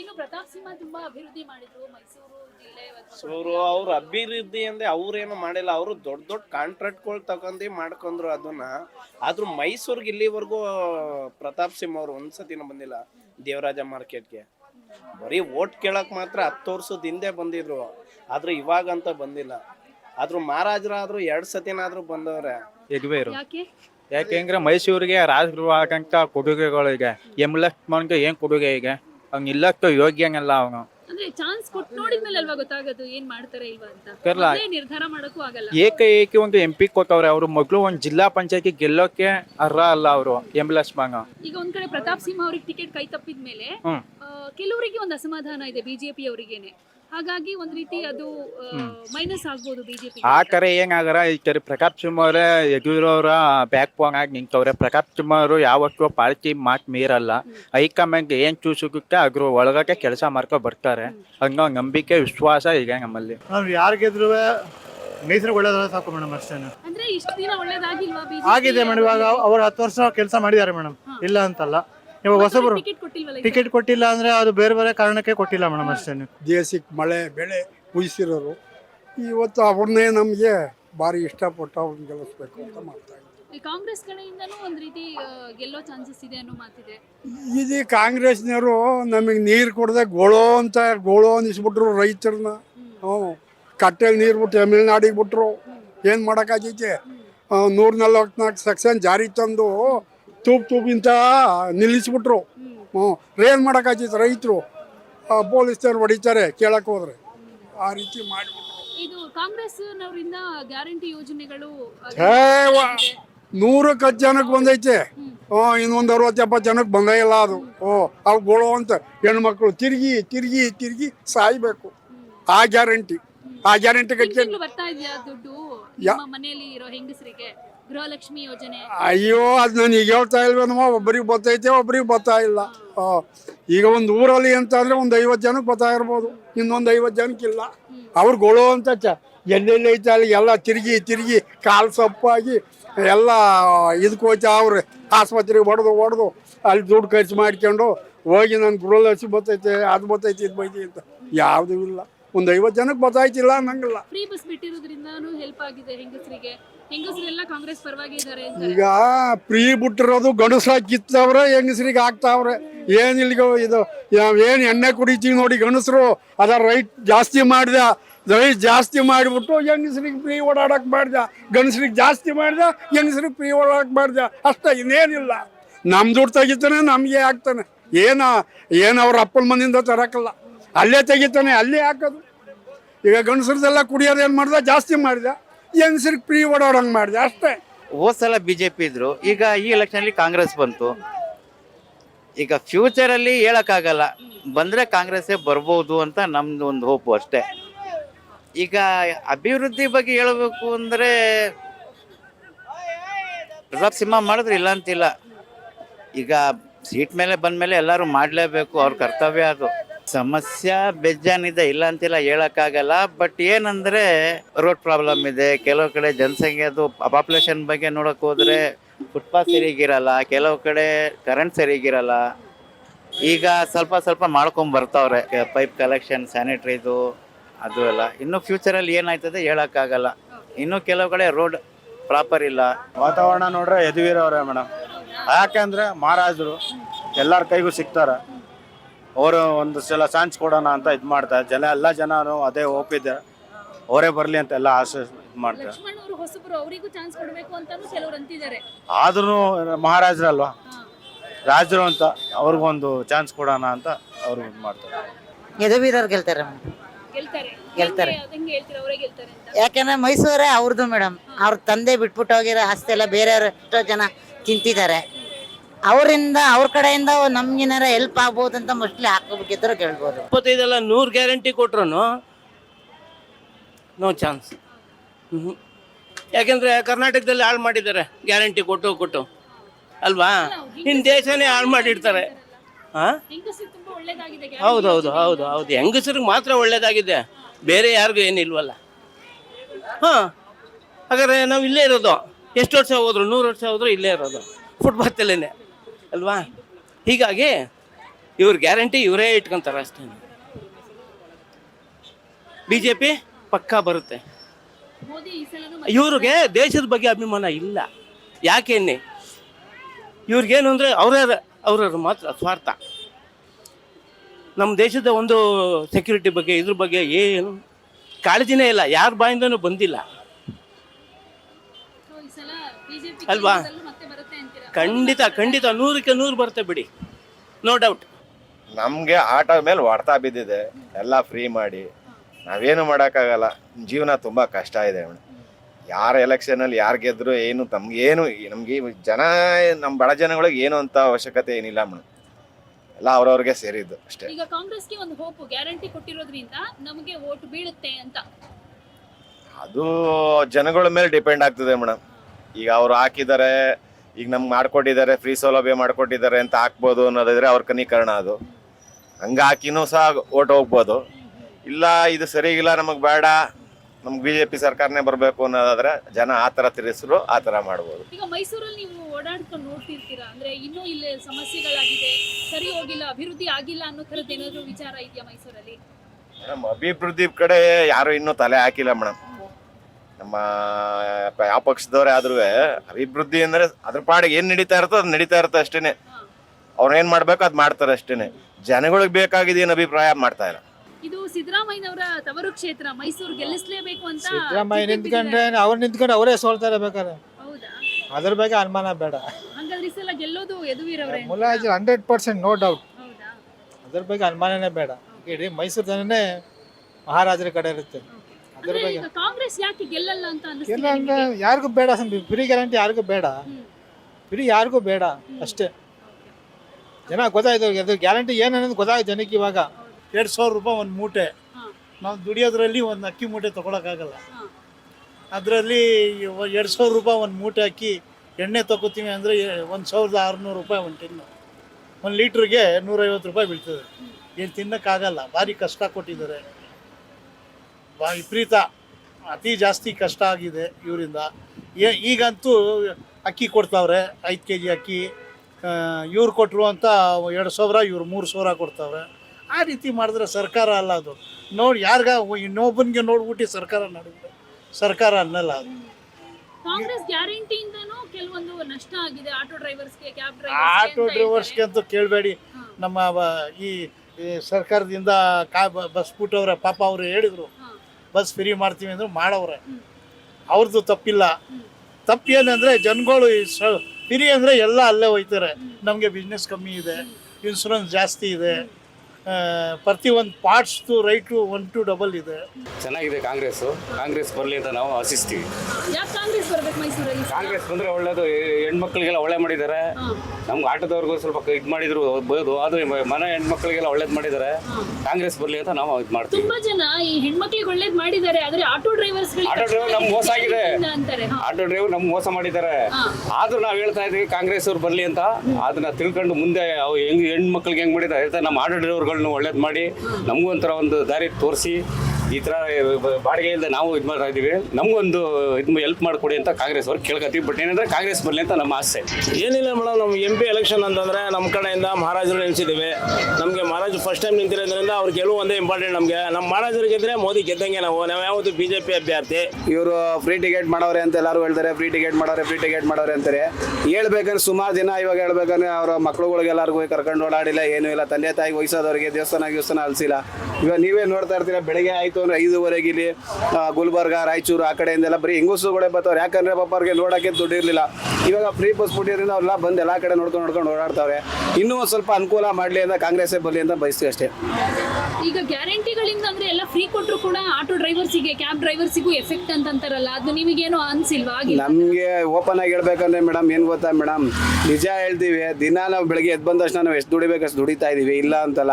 Speaker 1: ಇನ್ನು ಪ್ರತಾಪ್ ಸಿಂಹ ತುಂಬಾ ಅಭಿವೃದ್ಧಿ ಮಾಡಿದ್ರು ಮೈಸೂರು ಜಿಲ್ಲೆ ಅಥವಾ
Speaker 12: ಸೊ ಅವ್ರ ಅಭಿವೃದ್ಧಿ ಅಂದ್ರೆ ಅವ್ರೇನು ಮಾಡಿಲ್ಲ. ಅವರು ದೊಡ್ಡ ದೊಡ್ಡ ಕಾಂಟ್ರಾಕ್ಟ್ಗಳು ತಗೊಂಡಿ ಮಾಡ್ಕೊಂಡ್ರು ಅದನ್ನ. ಆದ್ರೂ ಮೈಸೂರ್ಗೆ ಇಲ್ಲಿವರೆಗೂ ಪ್ರತಾಪ್ ಸಿಂಹ ಅವ್ರು ಒಂದ್ಸತಿನೂ ಬಂದಿಲ್ಲ ದೇವರಾಜ ಮಾರ್ಕೆಟ್ಗೆ ಬರೀ ಓಟ್ ಕೇಳಕ್ ಮಾತ್ರ ಹತ್ತು ವರ್ಷದ ಹಿಂದೆ ಬಂದಿದ್ರು. ಆದ್ರೆ ಇವಾಗಂತ ಬಂದಿಲ್ಲ. ಆದ್ರೂ ಮಹಾರಾಜರಾದ್ರೂ ಎರಡ್ ಸತಿನಾದ್ರೂ ಬಂದವ್ರೆ.
Speaker 3: ಯದುವೀರು.
Speaker 1: ಯಾಕೆ?
Speaker 3: ಯಾಕೆಂದ್ರೆ ಮೈಸೂರಿಗೆ ರಾಜಗುರು ಆಗಂತ ಕೊಡುಗೆಗಳಿಗೆ ಈಗ. ಎಂ ಲಕ್ಷ್ಮಣ್ಗೆ ಏನ್ ಕೊಡುಗೆ ಈಗ? ಅವ್ನು ಇಲ್ಲಕ್ಕೂ ಯೋಗ್ಯನಲ್ಲ ಅವನು.
Speaker 1: ಅಂದ್ರೆ ಚಾನ್ಸ್ ಕೊಟ್ಟು ನೋಡಿದ್ಮೇಲೆ ಅಲ್ವಾ ಗೊತ್ತಾಗೋದು ಏನ್ ಮಾಡ್ತಾರೆ ಇಲ್ವಾ ಅಂತ
Speaker 3: ಕರ್ಲ.
Speaker 1: ಮೊದ್ಲೇ ನಿರ್ಧಾರ ಮಾಡಕ್ಕೂ ಆಗಲ್ಲ
Speaker 3: ಏಕೈಕಿ ಒಂದು ಎಂ ಪಿ ಕೊಟ್ಟವ್ರೆ ಅವ್ರ ಮಗಳು ಒಂದು ಜಿಲ್ಲಾ ಪಂಚಾಯತಿ ಗೆಲ್ಲೋಕೆ ಅರ್ಹ ಅಲ್ಲ ಅವರು ಎಂ ಲಕ್ಷ್ಮಣ
Speaker 1: ಈಗ ಒಂದ್ ಕಡೆ ಪ್ರತಾಪ್ ಸಿಂಹ ಅವ್ರಿಗೆ ಟಿಕೆಟ್ ಕೈ ತಪ್ಪಿದ್ಮೇಲೆ
Speaker 3: ಹ್ಮ್.
Speaker 1: ಆ, ಕೆಲವರಿಗೆ ಒಂದು ಅಸಮಾಧಾನ ಇದೆ ಬಿಜೆಪಿ ಅವರಿಗೇನೆ ಹಾಗಾಗಿ ಒಂದ್ ರೀತಿ ಅದು ಮೈನಸ್ ಆಗ್ಬೋದು ಬಿಜೆಪಿ
Speaker 3: ಆ ಕರೆ ಏನಾಗರ ಈ ಕರೆ ಪ್ರತಾಪ್ ಸಿಂಹ ಅವರೇ ಯದುವೀರವರ ಬ್ಯಾಕ್ ಬೋನ್ ಆಗಿ ನಿಂತವ್ರೆ. ಪ್ರತಾಪ್ ಸಿಂಹ ಅವರು ಯಾವತ್ತೂ ಪಾರ್ಟಿ ಮಾತ್ ಮೀರಲ್ಲ. ಹೈಕಮಾಂಡ್ ಏನ್ ಚೂಸುಗುತ್ತೆ ಅದ್ರ ಒಳಗಕ್ಕೆ ಕೆಲಸ ಮಾಡ್ಕೊ ಬರ್ತಾರೆ. ಅನ್ನೋ ನಂಬಿಕೆ ವಿಶ್ವಾಸ ಇದೆ ನಮ್ಮಲ್ಲಿ.
Speaker 5: ನಾವು ಯಾರಿಗೆದ್ರು ಮೈಸೂರಿಗೆ ಒಳ್ಳೇದಾದ್ರೆ ಸಾಕು ಮೇಡಮ್ ಅಷ್ಟೇ
Speaker 1: ಅಂದ್ರೆ ಇಷ್ಟು ದಿನ ಒಳ್ಳೇದಾಗಿಲ್ವಾ
Speaker 5: ಆಗಿದೆ ಮೇಡಮ್ ಇವಾಗ ಅವ್ರು ಹತ್ತು ವರ್ಷ ಕೆಲಸ ಮಾಡಿದ್ದಾರೆ ಮೇಡಮ್. ಇಲ್ಲ ಅಂತಲ್ಲ. ಇವಾಗ ಹೊಸಬರು
Speaker 1: ಟಿಕೆಟ್
Speaker 5: ಕೊಟ್ಟಿಲ್ಲ ಅಂದ್ರೆ ಅದು ಬೇರೆ ಬೇರೆ ಕಾರಣಕ್ಕೆ ಕೊಟ್ಟಿಲ್ಲ ಮೇಡಮ್ ಅಷ್ಟೇ
Speaker 13: ದೇಶಕ್ಕೆ ಮಳೆ ಬೆಳೆ ಉಯಿಸಿರೋರು. ಇವತ್ತು ಅವ್ರನ್ನೇ ನಮಗೆ ಭಾರಿ ಇಷ್ಟಪಟ್ಟು ಅವ್ರನ್ನ ಗೆಲ್ಲಿಸ್ಬೇಕು ಅಂತ ಮಾಡ್ತಾ ಇದ್ದೀನಿ
Speaker 1: ಈ ಕಾಂಗ್ರೆಸ್ ಕಡೆಯಿಂದನೂ ಒಂದು ರೀತಿ ಗೆಲ್ಲೋ ಚಾನ್ಸಸ್ ಇದೆ ಅನ್ನೋ ಮಾತಿದೆ.
Speaker 13: ಇದು ಕಾಂಗ್ರೆಸ್ನವರು ನಮಗೆ ನೀರು ಕೊಡದೆ ಗೋಳೋ ಅಂತ ಗೋಳೋ ಅನ್ನಿಸ್ಬಿಟ್ರು ರೈತರನ್ನ ಹ್ಞೂ ಕಟ್ಟೆಗೆ ನೀರು ಬಿಟ್ಟು ತಮಿಳ್ನಾಡಿಗೆ ಬಿಟ್ರು. ಏನು ಮಾಡೋಕ್ಕಾಗೈತೆ ನೂರ ನಲ್ವತ್ನಾಲ್ಕು ಸೆಕ್ಷನ್ ಜಾರಿ ತಂದು ತೂಪ್ ತೂಪಿಂತ ನಿಲ್ಲಿಸ್ಬಿಟ್ರು. ಹ್ಞೂ ಏನು ಮಾಡೋಕ್ಕಾಗೈತೆ ರೈತರು ಪೊಲೀಸ್ನವ್ರು ಹೊಡಿತಾರೆ ಕೇಳಕ್ಕೆ ಹೋದ್ರೆ. ಆ ರೀತಿ ಮಾಡಿಬಿಟ್ರು.
Speaker 1: ಇದು ಕಾಂಗ್ರೆಸ್ನವರಿಂದ ಗ್ಯಾರಂಟಿ ಯೋಜನೆಗಳು
Speaker 13: ಹೇ ನೂರಕ್ಕೆ ಹತ್ತು ಜನಕ್ಕೆ ಬಂದೈತೆ. ಹ್ಞೂ ಇನ್ನೊಂದು ಅರವತ್ತು ಎಪ್ಪತ್ತು ಜನಕ್ಕೆ ಬಂದೇ ಇಲ್ಲ ಅದು. ಓ ಅವು ಗೋಳು ಅಂತ ಹೆಣ್ಮಕ್ಳು ತಿರುಗಿ ತಿರುಗಿ ತಿರುಗಿ ಸಾಯ್ಬೇಕು. ಆ ಗ್ಯಾರಂಟಿ. ಆ ಗ್ಯಾರಂಟಿ
Speaker 1: ಕಟ್ಟಿ ಬರ್ತಾ ಇದೆಯಾ ದುಡ್ಡು
Speaker 13: ಯಾ-
Speaker 1: ನಿಮ್ಮ ಮನೆಯಲ್ಲಿ ಇರೋ ಹೆಂಗಸರಿಗೆ? ಗೃಹಲಕ್ಷ್ಮಿ ಯೋಜನೆ.
Speaker 13: ಅಯ್ಯೋ, ಅದು ನಾನು ಈಗ ಹೇಳ್ತಾ ಇಲ್ವೇನಮ್ಮ ಒಬ್ಬರಿಗೆ ಬರ್ತೈತೆ ಒಬ್ಬರಿಗೆ ಬರ್ತಾ ಇಲ್ಲ. ಈಗ ಒಂದು ಊರಲ್ಲಿ ಅಂತ ಅಂದ್ರೆ ಒಂದು ಐವತ್ತು ಜನಕ್ಕೆ ಬರ್ತಾ ಇರ್ಬೋದು, ಇನ್ನೊಂದು ಐವತ್ತು ಜನಕ್ಕಿಲ್ಲ ಅವ್ರು ಗೋಳು ಅಂತ ಚ ಎಲ್ಲೆಲ್ಲಿ ಐತೆ ಅಲ್ಲಿ ಎಲ್ಲ ತಿರುಗಿ ತಿರುಗಿ ಕಾಲು ಸೊಪ್ಪಾಗಿ ಎಲ್ಲ ಇದಕ್ಕೆ ಹೋಯ್ತಾ ಅವ್ರು ಆಸ್ಪತ್ರೆಗೆ ಹೊಡೆದು ಹೊಡೆದು ಅಲ್ಲಿ ದುಡ್ಡು ಖರ್ಚು ಮಾಡ್ಕೊಂಡು ಹೋಗಿ ನನ್ನ ಗೃಹಲಕ್ಷ್ಮಿ ಬರ್ತೈತೆ ಅದು ಬತ್ತೈತೆ, ಇದು ಬೈತಿ ಅಂತ. ಯಾವುದೂ ಇಲ್ಲ. ಒಂದು ಐವತ್ತು ಜನಕ್ಕೆ ಬತಾಯ್ತಿಲ್ಲ ಅನ್ನಂಗಿಲ್ಲ.
Speaker 1: ಫ್ರೀ ಬಸ್ ಬಿಟ್ಟಿರೋದ್ರಿಂದನೂ ಹೆಲ್ಪ್ ಆಗಿದೆ ಹೆಂಗಸರಿಗೆ. ಹೆಂಗಸರೆಲ್ಲ ಕಾಂಗ್ರೆಸ್ ಪರವಾಗಿ ಇದ್ದಾರೆ ಅಂತ.
Speaker 13: ಈಗ ಪ್ರೀ ಬಿಟ್ಟಿರೋದು ಗಂಡಸ್ರಾಗಿ ಕಿತ್ತವ್ರೆ ಹೆಂಗಸ್ರಿಗೆ ಹಾಕ್ತಾವ್ರೆ ಏನಿಲ್ಗ ಇದು ಏನು ಎಣ್ಣೆ ಕುಡಿತೀವಿ ನೋಡಿ ಗಂಡಸರು ಅದ ರೈಟ್ ಜಾಸ್ತಿ ಮಾಡಿದೆ ರೈಟ್ ಜಾಸ್ತಿ ಮಾಡಿಬಿಟ್ಟು ಹೆಂಗಸ್ರಿಗೆ ಫ್ರೀ ಓಡಾಡಕ್ ಮಾಡ್ದ ಗಂಡಸ್ರಿಗೆ ಜಾಸ್ತಿ ಮಾಡ್ದ ಹೆಂಗಸ್ರಿಗೆ ಫ್ರೀ ಓಡಾಡಕ್ ಮಾಡ್ದ. ಅಷ್ಟೇ ಇನ್ನೇನಿಲ್ಲ. ನಮ್ಮ ದುಡ್ಡು ತೆಗಿತಾನೆ ನಮಗೆ ಹಾಕ್ತಾನೆ ಏನ ಏನು ಅವ್ರ ಅಪ್ಪನ ಮನೆಯಿಂದ ತರಕಲ್ಲ. ಅಲ್ಲೇ ತೆಗಿತಾನೆ ಅಲ್ಲೇ ಹಾಕೋದು. ಈಗ ಗಂಡಸರದೆಲ್ಲ ಕುಡಿಯೋದು ಏನು ಮಾಡ್ದೆ? ಜಾಸ್ತಿ ಮಾಡಿದೆ. ಹೆಂಗಸ್ರಿಗೆ ಫ್ರೀ ಓಡಾಡೋಂಗೆ ಮಾಡಿದೆ. ಅಷ್ಟೇ.
Speaker 14: ಹೋದ ಸಲ ಬಿ ಜೆ ಪಿ ಇದ್ರು. ಈಗ ಈ ಎಲೆಕ್ಷನಲ್ಲಿ ಕಾಂಗ್ರೆಸ್ ಬಂತು. ಈಗ ಫ್ಯೂಚರಲ್ಲಿ ಹೇಳೋಕ್ಕಾಗಲ್ಲ. ಬಂದರೆ ಕಾಂಗ್ರೆಸ್ಸೇ ಬರ್ಬೋದು ಅಂತ ನಮ್ದು ಒಂದು ಹೋಪು ಅಷ್ಟೇ. ಈಗ ಅಭಿವೃದ್ಧಿ ಬಗ್ಗೆ ಹೇಳಬೇಕು ಅಂದರೆ ಪ್ರತಾಪ್ ಸಿಂಹ ಮಾಡಿದ್ರೆ, ಇಲ್ಲ ಅಂತಿಲ್ಲ. ಈಗ ಸೀಟ್ ಮೇಲೆ ಬಂದಮೇಲೆ ಎಲ್ಲರೂ ಮಾಡಲೇಬೇಕು. ಅವ್ರ ಕರ್ತವ್ಯ ಅದು. ಸಮಸ್ಯೆ ಬೆಜ್ಜಾನಿದೆ ಇಲ್ಲ ಅಂತಿಲ್ಲ ಹೇಳೋಕ್ಕಾಗಲ್ಲ. ಬಟ್ ಏನಂದ್ರೆ ರೋಡ್ ಪ್ರಾಬ್ಲಮ್ ಇದೆ. ಕೆಲವು ಕಡೆ ಜನಸಂಖ್ಯೆದು ಪಾಪ್ಯುಲೇಷನ್ ಬಗ್ಗೆ ನೋಡಕ್ ಹೋದ್ರೆ ಫುಟ್ಪಾತ್ ಸರಿಗಿರಲ್ಲ. ಕೆಲವು ಕಡೆ ಕರೆಂಟ್ ಸರಿಗಿರಲ್ಲ. ಈಗ ಸ್ವಲ್ಪ ಸ್ವಲ್ಪ ಮಾಡ್ಕೊಂಡ್ ಬರ್ತಾವ್ರೆ. ಪೈಪ್ ಕಲೆಕ್ಷನ್ ಸ್ಯಾನಿಟ್ರಿದು ಅದು ಎಲ್ಲ. ಇನ್ನು ಫ್ಯೂಚರಲ್ಲಿ ಏನಾಯ್ತದೆ ಹೇಳೋಕ್ಕಾಗಲ್ಲ. ಇನ್ನು ಕೆಲವು ಕಡೆ ರೋಡ್ ಪ್ರಾಪರ್ ಇಲ್ಲ.
Speaker 15: ವಾತಾವರಣ ನೋಡ್ರೆ ಯದುವೀರವ್ರೆ ಮೇಡಮ್. ಯಾಕಂದ್ರೆ ಮಹಾರಾಜರು ಎಲ್ಲರ ಕೈಗೂ ಸಿಗ್ತಾರೆ. ಅವರು ಒಂದು ಸಲ ಚಾನ್ಸ್ ಕೊಡೋಣ ಅಂತ ಇದು ಮಾಡ್ತಾರೆ ಜನ ಎಲ್ಲ ಜನರು ಅದೇ ಒಪ್ಪಿದೆ ಅವರೇ ಬರಲಿ ಅಂತ ಎಲ್ಲ ಆಸೆ ಇದು ಮಾಡ್ತಾರೆ
Speaker 1: ಲಕ್ಷ್ಮಣ್ ಅವರು ಹೊಸಬರು ಅವರಿಗೂ ಚಾನ್ಸ್ ಕೊಡಬೇಕು ಅಂತಾನು ಕೆಲವರು ಅಂತಿದ್ದಾರೆ.
Speaker 15: ಆದ್ರೂ ಮಹಾರಾಜರಲ್ವಾ? ರಾಜರು ಅಂತ ಅವ್ರಿಗೊಂದು ಚಾನ್ಸ್ ಕೊಡೋಣ ಅಂತ ಅವ್ರು ಇದು ಮಾಡ್ತಾರೆ.
Speaker 16: ಯದುವೀರವ್ರು ಗೆಲ್ತಾರೆ
Speaker 1: ಗೆಲ್ತಾರೆ.
Speaker 16: ಗೆಲ್ತಾರೆ.
Speaker 1: ಹೆಂಗೆ- ಅದಂಗೆ ಹೇಳ್ತೀರಾ ಅವರೇ ಗೆಲ್ತಾರೆ ಅಂತ?
Speaker 16: ಯಾಕಂದ್ರೆ ಮೈಸೂರೇ ಅವ್ರದ್ದು ಮೇಡಮ್. ಅವ್ರ ತಂದೆ ಬಿಟ್ಬಿಟ್ಟು ಹೋಗಿರೋ ಆಸ್ತಿ ಎಲ್ಲ ಬೇರೆಯವ್ರು ಎಷ್ಟೋ ಜನ ತಿಂತಿದ್ದಾರೆ. ಅವರಿಂದ, ಅವ್ರ ಕಡೆಯಿಂದ ನಮ್ಗೇನಾರ ಹೆಲ್ಪ್ ಆಗ್ಬೋದು ಅಂತ ಮೋಸ್ಟ್ಲಿ ಹಾಕೋಬೇಕಿದ್ರೆ ಕೇಳ್ಬೋದು.
Speaker 17: ಇಪ್ಪತ್ತೈದೆಲ್ಲ ನೂರು ಗ್ಯಾರಂಟಿ ಕೊಟ್ರು ನೋ ಚಾನ್ಸ್ ಯಾಕೆಂದ್ರೆ ಕರ್ನಾಟಕದಲ್ಲಿ ಹಾಳು ಮಾಡಿದ್ದಾರೆ ಗ್ಯಾರಂಟಿ ಕೊಟ್ಟು ಕೊಟ್ಟು. ಅಲ್ವಾ? ಇನ್ನು ದೇಶನೇ ಹಾಳು ಮಾಡಿರ್ತಾರೆ. ಹಾಂ ಹೌದೌದು, ಹೌದು ಹೌದು. ಹೆಂಗಸರಿಗೆ ಮಾತ್ರ ಒಳ್ಳೇದಾಗಿದೆ. ಬೇರೆ ಯಾರಿಗೂ ಏನಿಲ್ವಲ್ಲ. ಹಾಂ. ಹಾಗಾದ್ರೆ ನಾವು ಇಲ್ಲೇ ಇರೋದು. ಎಷ್ಟು ವರ್ಷ ಹೋದ್ರು, ನೂರು ವರ್ಷ ಹೋದ್ರು ಇಲ್ಲೇ ಇರೋದು. ಫುಟ್ಪಾತಲ್ಲೇ ಅಲ್ವಾ? ಹೀಗಾಗಿ ಇವ್ರ ಗ್ಯಾರಂಟಿ ಇವರೇ ಇಟ್ಕೊಂತಾರೆ ಅಷ್ಟೇ. ಬಿ ಜೆ ಪಿ ಪಕ್ಕಾ ಬರುತ್ತೆ. ಇವ್ರಿಗೆ ದೇಶದ ಬಗ್ಗೆ ಅಭಿಮಾನ ಇಲ್ಲ. ಯಾಕೆನ್ನಿ ಇವ್ರಿಗೇನು ಅಂದರೆ ಅವರ ಅವ್ರವ್ರ ಮಾತ್ರ ಸ್ವಾರ್ಥ. ನಮ್ಮ ದೇಶದ ಒಂದು ಸೆಕ್ಯೂರಿಟಿ ಬಗ್ಗೆ, ಇದ್ರ ಬಗ್ಗೆ ಏನು ಕಾಳಜಿನೇ ಇಲ್ಲ. ಯಾರ ಬಾಯಿಂದನೂ ಬಂದಿಲ್ಲ. ಅಲ್ವಾ?
Speaker 1: ಮತ್ತೆ ಬರುತ್ತೆ ಅಂತೀರಾ?
Speaker 17: ಖಂಡಿತ ಖಂಡಿತ ನೂರಕ್ಕೆ ನೂರು ಬರುತ್ತೆ ಬಿಡಿ. ನೋ ಡೌಟ್
Speaker 15: ನಮಗೆ ಆಟ ಮೇಲೆ ಹೊಡ್ತಾ ಬಿದ್ದಿದೆ. ಎಲ್ಲ ಫ್ರೀ ಮಾಡಿ. ನಾವೇನು ಮಾಡೋಕ್ಕಾಗಲ್ಲ. ಜೀವನ ತುಂಬ ಕಷ್ಟ ಇದೆ ಮೇಡಮ್ ಯಾರ ಎಲೆಕ್ಷನಲ್ಲಿ ಯಾರು ಗೆದ್ರು ಏನು ತಮ್ಗೆ ಏನು ನಮಗೆ ಜನ ನಮ್ಮ ಬಡ ಜನಗಳಿಗೆ ಏನು ಅಂತ ಅವಶ್ಯಕತೆ ಏನಿಲ್ಲ ಮೇಡಮ್ ಎಲ್ಲ ಅವ್ರವ್ರಿಗೆ ಸೇರಿದ್ದು ಅಷ್ಟೇ.
Speaker 1: ಈಗ ಕಾಂಗ್ರೆಸ್ಗೆ ಒಂದು ಹೋಪ್ ಗ್ಯಾರಂಟಿ ಕೊಟ್ಟಿರೋದ್ರಿಂದ ನಮಗೆ ವೋಟ್ ಬೀಳುತ್ತೆ ಅಂತ.
Speaker 15: ಅದು ಜನಗಳ ಮೇಲೆ ಡಿಪೆಂಡ್ ಆಗ್ತದೆ ಮೇಡಮ್. ಈಗ ಅವ್ರು ಹಾಕಿದ್ದಾರೆ ಈಗ ನಮ್ಗೆ ಮಾಡ್ಕೊಟ್ಟಿದ್ದಾರೆ ಫ್ರೀ ಸೌಲಭ್ಯ ಮಾಡ್ಕೊಟ್ಟಿದ್ದಾರೆ ಅಂತ ಹಾಕ್ಬೋದು ಅನ್ನೋದಿದ್ರೆ ಅವ್ರ ಕನೀಕರಣ ಅದು. ಹಂಗೆ ಹಾಕಿನೂ ಸಹ ಓಟ್ ಹೋಗ್ಬೋದು. ಇಲ್ಲ ಇದು ಸರಿ ಇಲ್ಲ ನಮಗೆ ಬೇಡ ನಮ್ಗೆ ಬಿ ಜೆ ಪಿ ಸರ್ಕಾರನೇ ಬರಬೇಕು ಅನ್ನೋದಾದ್ರೆ ಜನ ಆ ಥರ ತಿರ್ಗಿಸ್ರು ಆ ಥರ ಮಾಡ್ಬೋದು.
Speaker 1: ಈಗ ಮೈಸೂರಲ್ಲಿ ನೀವು ಓಡಾಡ್ಕೊಂಡು ನೋಡ್ತಿರ್ತೀರಾ? ಅಂದ್ರೆ ಇನ್ನೂ ಇಲ್ಲಿ ಸಮಸ್ಯೆಗಳಾಗಿದೆ ಸರಿ ಹೋಗಿಲ್ಲ ಅಭಿವೃದ್ಧಿ ಆಗಿಲ್ಲ ಅನ್ನೋ ಥರದ್ದು ಏನಾದರೂ ವಿಚಾರ ಇದೆಯಾ ಮೈಸೂರಲ್ಲಿ?
Speaker 15: ಮೇಡಮ್ ಅಭಿವೃದ್ಧಿ ಕಡೆ ಯಾರು ಇನ್ನೂ ತಲೆ ಹಾಕಿಲ್ಲ ಮೇಡಮ್. ನಮ್ಮ ಯಾವ ಪಕ್ಷದವರೇ ಆದ್ರೂ ಅಭಿವೃದ್ಧಿ ಅಂದ್ರೆ ಅದ್ರ ಪಾಡಿಗೆ ಏನು ನಡೀತಾ ಇರುತ್ತೋ ಅದು ನಡೀತಾ ಇರುತ್ತೆ ಅಷ್ಟೇನೆ. ಅವ್ರು ಏನು ಮಾಡ್ಬೇಕು ಅದು ಮಾಡ್ತಾರೆ ಅಷ್ಟೇನೆ. ಜನಗಳಿಗೆ ಬೇಕಾಗಿದೆ ಏನು ಅಭಿಪ್ರಾಯ ಮಾಡ್ತಾ ಇಲ್ಲ.
Speaker 1: ಇದು ಸಿದ್ದರಾಮಯ್ಯನವರ ತವರು ಕ್ಷೇತ್ರ ಮೈಸೂರು ಗೆಲ್ಲಿಸಲೇಬೇಕು ಅಂತ
Speaker 5: ಸಿದ್ದರಾಮಯ್ಯ ನಿಂತ್ಕೊಂಡ್ರೆ ಅವ್ರು ನಿಂತ್ಕೊಂಡು ಅವರೇ ಸೋಲ್ತಾರೆ ಬೇಕಾದ್ರೆ
Speaker 1: ಹೌದಾ?
Speaker 5: ಅದ್ರ ಬಗ್ಗೆ ಅನುಮಾನ ಬೇಡ.
Speaker 1: ಹಂಗಾದ್ರೆ ಸಲ ಗೆಲ್ಲೋದು ಯದುವೀರವ್ರೆ
Speaker 5: ಮುಲಾಜಿ ಹಂಡ್ರೆಡ್ ಪರ್ಸೆಂಟ್ ನೋ ಡೌಟ್.
Speaker 1: ಹೌದಾ?
Speaker 5: ಅದ್ರ ಬಗ್ಗೆ ಅನುಮಾನನೇ ಬೇಡ. ಇಡೀ ಮೈಸೂರು ಜನನೇ ಮಹಾರಾಜರ ಕಡೆ ಇರುತ್ತೆ. ಅದ್ರ
Speaker 1: ಅಂದ್ರೆ
Speaker 5: ಬಗ್ಗೆ.
Speaker 1: ಈಗ ಕಾಂಗ್ರೆಸ್ ಯಾಕೆ ಗೆಲ್ಲಲ್ಲ ಅಂತ
Speaker 5: ಎಲ್ಲ
Speaker 1: ಅನಿಸ್ತಿದೆ
Speaker 5: ಅಂದ್ರೆ ಯಾರಿಗೂ ಬೇಡ ಫ್ರೀ ಗ್ಯಾರಂಟಿ ಯಾರಿಗೂ ಬೇಡ. ಫ್ರೀ ಯಾರಿಗೂ ಬೇಡ ಅಷ್ಟೇ. ಜನ ಗೊತ್ತಾಯ್ತು ಅದು ಗ್ಯಾರಂಟಿ ಏನು ಅನ್ನೋದು ಗೊತ್ತಾಯ್ತು ಜನಕ್ಕೆ ಇವಾಗ. ಎರಡು ಸಾವಿರ ರೂಪಾಯಿ ಒಂದು ಮೂಟೆ. ನಾವು ದುಡಿಯೋದ್ರಲ್ಲಿ ಒಂದು ಅಕ್ಕಿ ಮೂಟೆ ತೊಗೊಳಕ್ಕಾಗಲ್ಲ. ಅದರಲ್ಲಿ ಎರಡು ಸಾವಿರ ರೂಪಾಯಿ ಒಂದು ಮೂಟೆ ಅಕ್ಕಿ ಎಣ್ಣೆ ತಗೋತೀವಿ ಅಂದರೆ ಒಂದು ಸಾವಿರದ ಆರುನೂರು ರೂಪಾಯಿ ಒಂದು ಟಿನ್ನು. ಒಂದು ಲೀಟ್ರಿಗೆ ನೂರೈವತ್ತು ರೂಪಾಯಿ ಬೀಳ್ತದೆ. ಏನು ತಿನ್ನೋಕ್ಕಾಗಲ್ಲ. ಭಾರಿ ಕಷ್ಟ ಕೊಟ್ಟಿದ್ದಾರೆ. ವಿಪರೀತ ಅತಿ ಜಾಸ್ತಿ ಕಷ್ಟ ಆಗಿದೆ ಇವರಿಂದ. ಈಗಂತೂ ಅಕ್ಕಿ ಕೊಡ್ತಾವ್ರೆ ಐದು ಕೆ ಜಿ ಅಕ್ಕಿ ಇವ್ರು ಕೊಟ್ಟರು ಅಂತ ಎರಡು ಸಾವಿರ ಇವ್ರು ಮೂರು ಸಾವಿರ ಕೊಡ್ತಾವ್ರೆ. ಆ ರೀತಿ ಮಾಡಿದ್ರೆ ಸರ್ಕಾರ ಅಲ್ಲ ಅದು. ನೋಡಿ ಯಾರಿಗ ಇನ್ನೊಬ್ಬನಿಗೆ ನೋಡ್ಬಿಟ್ಟು ಸರ್ಕಾರ ನಡೆದ್ರೆ ಸರ್ಕಾರ ಅನ್ನಲ್ಲ ಅದು.
Speaker 1: ಕಾಂಗ್ರೆಸ್ ಗ್ಯಾರಂಟಿಯಿಂದನೂ ಕೆಲವೊಂದು ನಷ್ಟ ಆಗಿದೆ. ಆಟೋ ಡ್ರೈವರ್ಸ್ಗೆ ಕ್ಯಾಬ್
Speaker 5: ಆಟೋ ಡ್ರೈವರ್ಸ್ಗೆ ಅಂತೂ ಕೇಳಬೇಡಿ. ನಮ್ಮ ಈ ಸರ್ಕಾರದಿಂದ ಕಾ ಬಸ್ ಬಿಟ್ಟವ್ರೆ ಪಾಪ ಅವರು ಹೇಳಿದ್ರು. ಬಸ್ ಫ್ರೀ ಮಾಡ್ತೀವಿ ಅಂದ್ರೆ ಮಾಡವ್ರೆ. ಅವ್ರದ್ದು ತಪ್ಪಿಲ್ಲ. ತಪ್ಪು ಏನಂದ್ರೆ ಜನಗಳು ಫ್ರೀ ಅಂದ್ರೆ ಎಲ್ಲ ಅಲ್ಲೇ ಹೋಯ್ತಾರೆ. ನಮಗೆ ಬಿಸ್ನೆಸ್ ಕಮ್ಮಿ ಇದೆ. ಇನ್ಶೂರೆನ್ಸ್ ಜಾಸ್ತಿ ಇದೆ. ಪ್ರತಿ ಒಂದು ಪಾರ್ಟ್ಸ್ದು ರೈಟು ಒನ್ ಟು ಡಬಲ್ ಇದೆ.
Speaker 18: ಚೆನ್ನಾಗಿದೆ ಕಾಂಗ್ರೆಸ್ ಕಾಂಗ್ರೆಸ್ ಬರಲಿ ಅಂತ ನಾವು ಆಶಿಸ್ತೀವಿ.
Speaker 1: ಕಾಂಗ್ರೆಸ್ ಬರ್ಬೇಕು ಮೈಸೂರಲ್ಲಿ
Speaker 18: ಕಾಂಗ್ರೆಸ್ ಬಂದ್ರೆ ಒಳ್ಳೇದು. ಹೆಣ್ಮಕ್ಳಿಗೆಲ್ಲ ಒಳ್ಳೆ ಮಾಡಿದ್ದಾರೆ ನಮ್ಗೆ ಆಟೋದವ್ರಿಗೂ ಸ್ವಲ್ಪ ಇದು ಮಾಡಿದ್ರು ಬೋದು ಅದು ಮನೆ ಹೆಣ್ಮಕ್ಳಿಗೆಲ್ಲ ಒಳ್ಳೇದು ಮಾಡಿದ್ದಾರೆ ಕಾಂಗ್ರೆಸ್ ಬರಲಿ ಅಂತ ನಾವು ಇದು ಮಾಡ್ತೀವಿ.
Speaker 1: ತುಂಬಾ ಜನ ಈ ಹೆಣ್ಮಕ್ಳಿಗೆ ಒಳ್ಳೇದು ಮಾಡಿದ್ದಾರೆ ಆದ್ರೆ ಆಟೋ ಡ್ರೈವರ್ಸ್
Speaker 18: ಆಟೋ ಡ್ರೈವರ್ ನಮ್ಗೆ ಮೋಸ ಆಗಿದೆ.
Speaker 1: ಅಂತಾರೆ ಹಾ.
Speaker 18: ಆಟೋ ಡ್ರೈವರ್ ನಮ್ಗೆ ಮೋಸ ಮಾಡಿದ್ದಾರೆ ಆದರೂ ನಾವು ಹೇಳ್ತಾ ಇದೀವಿ ಕಾಂಗ್ರೆಸ್ ಅವ್ರು ಬರಲಿ ಅಂತ. ಅದನ್ನ ತಿಳ್ಕೊಂಡು ಮುಂದೆ ಅವು ಹೆಂಗ್ ಹೆಣ್ಮಕ್ಳಿಗೆ ಹೆಂಗ್ ಮಾಡಿದ್ದಾರೆ ಹೇಳ್ತಾರೆ ನಮ್ಮ ಆಟೋ ಡ್ರೈವರ್ಗಳನ್ನ ಒಳ್ಳೇದು ಮಾಡಿ ನಮಗೂ ಒಂಥರ ಒಂದು ದಾರಿ ತೋರಿಸಿ ಈ ಥರ ಬಾಡಿಗೆ ಇಲ್ಲದೆ ನಾವು ಇದು ಮಾಡ್ತಾ ಇದೀವಿ ನಮಗೊಂದು ಇದು ಹೆಲ್ಪ್ ಮಾಡಿಕೊಡಿ ಅಂತ ಕಾಂಗ್ರೆಸ್ ಅವ್ರು ಕೇಳ್ಕೊತೀವಿ ಬಟ್ ಏನಂದ್ರೆ ಕಾಂಗ್ರೆಸ್ ಬರಲಿ ಅಂತ ನಮ್ಮ ಆಸೆ.
Speaker 12: ಏನಿಲ್ಲ ಮೇಡಮ್ ನಮ್ಮ ಎಂ ಪಿ ಎಲೆಕ್ಷನ್ ಅಂತಂದ್ರೆ ನಮ್ಮ ಕಡೆಯಿಂದ ಮಹಾರಾಜರು ನಿಲ್ಸಿದ್ದೀವಿ ನಮಗೆ ಮಹಾರಾಜರು ಫಸ್ಟ್ ಟೈಮ್ ನಿಂತಿರೋದ್ರಿಂದ ಅವ್ರು ಗೆಲುವು ಒಂದೇ ಇಂಪಾರ್ಟೆಂಟ್ ನಮಗೆ. ನಮ್ಮ ಮಹಾರಾಜರಿಗೆ ಗೆದ್ರೆ ಮೋದಿ ಗೆದ್ದಂಗೆ ನಾವು. ನಾವು ಯಾವತ್ತು ಬಿ ಜೆ ಪಿ ಅಭ್ಯರ್ಥಿ.
Speaker 7: ಇವರು ಫ್ರೀ ಟಿಕೆಟ್ ಮಾಡೋರೆ ಅಂತ ಎಲ್ಲರೂ ಹೇಳ್ತಾರೆ. ಫ್ರೀ ಟಿಕೆಟ್ ಮಾಡೋರೆ ಫ್ರೀ ಟಿಕೆಟ್ ಮಾಡೋರೆ ಅಂತಾರೆ. ಹೇಳ್ಬೇಕಂದ್ರೆ ಸುಮಾರು ದಿನ ಇವಾಗ ಹೇಳ್ಬೇಕಂದ್ರೆ ಅವರ ಮಕ್ಳುಗಳಿಗೆ ಹೋಗಿ ಕರ್ಕೊಂಡು ಓಡಾಡಿಲ್ಲ ಏನೂ ಇಲ್ಲ. ತಂದೆ ತಾಯಿಗೆ ವಯಸ್ಸಾದವ್ರಿಗೆ ದೇವಸ್ಥಾನ ದೇವಸ್ಥಾನ ಅಲ್ಸಿಲ್ಲ. ಇವಾಗ ನೀವೇ ನೋಡ್ತಾ ಇರ್ತೀರ ಬೆಳಗ್ಗೆ ಆಯಿತು ಅಂದ್ರೆ ಐದುವರೆಗೆ ಇಲ್ಲಿ ಗುಲ್ಬರ್ಗ, ರಾಯಚೂರು ಆ ಕಡೆಯಿಂದೆಲ್ಲ ಬರೀ ಹೆಂಗಸುಗಳೇ ಬರ್ತಾವ್ರೆ ಯಾಕಂದ್ರೆ ಪಾಪ ಅವ್ರಿಗೆ ನೋಡೋಕ್ಕೆ ದುಡ್ಡು ಇರಲಿಲ್ಲ. ಇವಾಗ ಫ್ರೀ ಬಸ್ ಬಿಟ್ಟಿರೋದ್ರಿಂದ ಅವರೆಲ್ಲ ಬಂದು ಎಲ್ಲ ಕಡೆ ನೋಡ್ಕೊಂಡು ನೋಡ್ಕೊಂಡು ಓಡಾಡ್ತಾವ್ರೆ. ಇನ್ನೂ ಒಂದು ಸ್ವಲ್ಪ ಅನುಕೂಲ ಮಾಡಲಿ ಅಂತ ಕಾಂಗ್ರೆಸ್ಸೇ ಬರಲಿ ಅಂತ ಬಯಸ್ತೀವಿ ಅಷ್ಟೇ.
Speaker 1: ಈಗ ಗ್ಯಾರಂಟಿಗಳಿಂದ ಅಂದ್ರೆ ಎಲ್ಲ ಫ್ರೀ ಕೊಟ್ಟರು ಕೂಡ ಆಟೋ ಡ್ರೈವರ್ಸಿಗೆ ಕ್ಯಾಬ್ ಡ್ರೈವರ್ಸಿಗೂ ಎಫೆಕ್ಟ್ ಅಂತ ಅಂತಾರಲ್ಲ ಅದು ನಿಮಗೇನು ಅನ್ಸಿಲ್ವಾ? ಆಗಿಲ್ಲ
Speaker 7: ನಮಗೆ ಓಪನ್ ಆಗಿ ಹೇಳ್ಬೇಕಂದ್ರೆ ಮೇಡಮ್ ಏನು ಗೊತ್ತಾ ಮೇಡಮ್ ನಿಜ ಹೇಳ್ತೀವಿ ದಿನ ನಾವು ಬೆಳಿಗ್ಗೆ ಎದ್ದು ಬಂದ ತಕ್ಷಣ ನಾವು ಎಷ್ಟು ದುಡಿಬೇಕು ಅಷ್ಟು ದುಡಿತಾ ಇದೀವಿ ಇಲ್ಲ ಅಂತಲ್ಲ.